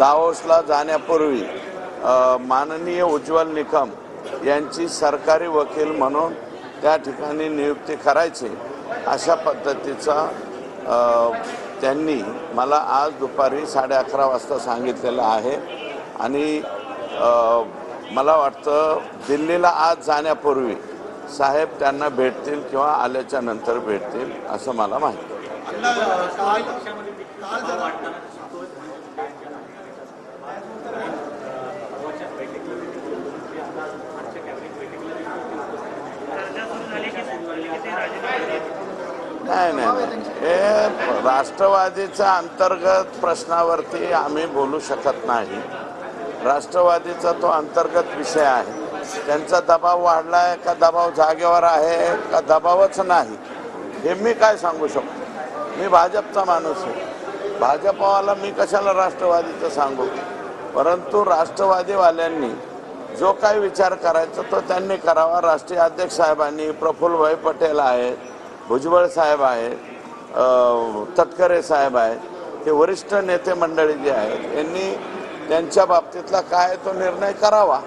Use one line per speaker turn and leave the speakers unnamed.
दाओसला जाण्यापूर्वी माननीय उज्ज्वल निकम यांची सरकारी वकील म्हणून त्या ठिकाणी नियुक्ती करायची. अशा पद्धतीचा त्यांनी मला आज दुपारी साडे अकरा वाजता सांगितलेलं आहे. आणि मला वाटतं दिल्लीला आज जाण्यापूर्वी साहेब त्यांना भेटतील किंवा आल्याच्यानंतर भेटतील असं मला माहिती नाही नाही नाही. हे राष्ट्रवादीच्या अंतर्गत प्रश्नावरती आम्ही बोलू शकत नाही. राष्ट्रवादीचा तो अंतर्गत विषय आहे. त्यांचा दबाव वाढलाय का दबाव जागेवर आहे का दबावच नाही. हे मी काय सांगू शकतो? मी भाजपचा माणूस आहे. भाजपवाला मी कशाला राष्ट्रवादीचं सांगू? परंतु राष्ट्रवादीवाल्यांनी जो काही विचार करायचा तो त्यांनी करावा. राष्ट्रीय अध्यक्ष साहेबांनी प्रफुल्लभाई पटेल आहेत. भुजबळ साहेब आहेत तटकरे साहेब आहेत हे वरिष्ठ नेते मंडळी जे आहेत यांनी त्यांच्या बाबतीतला काय तो निर्णय करावा.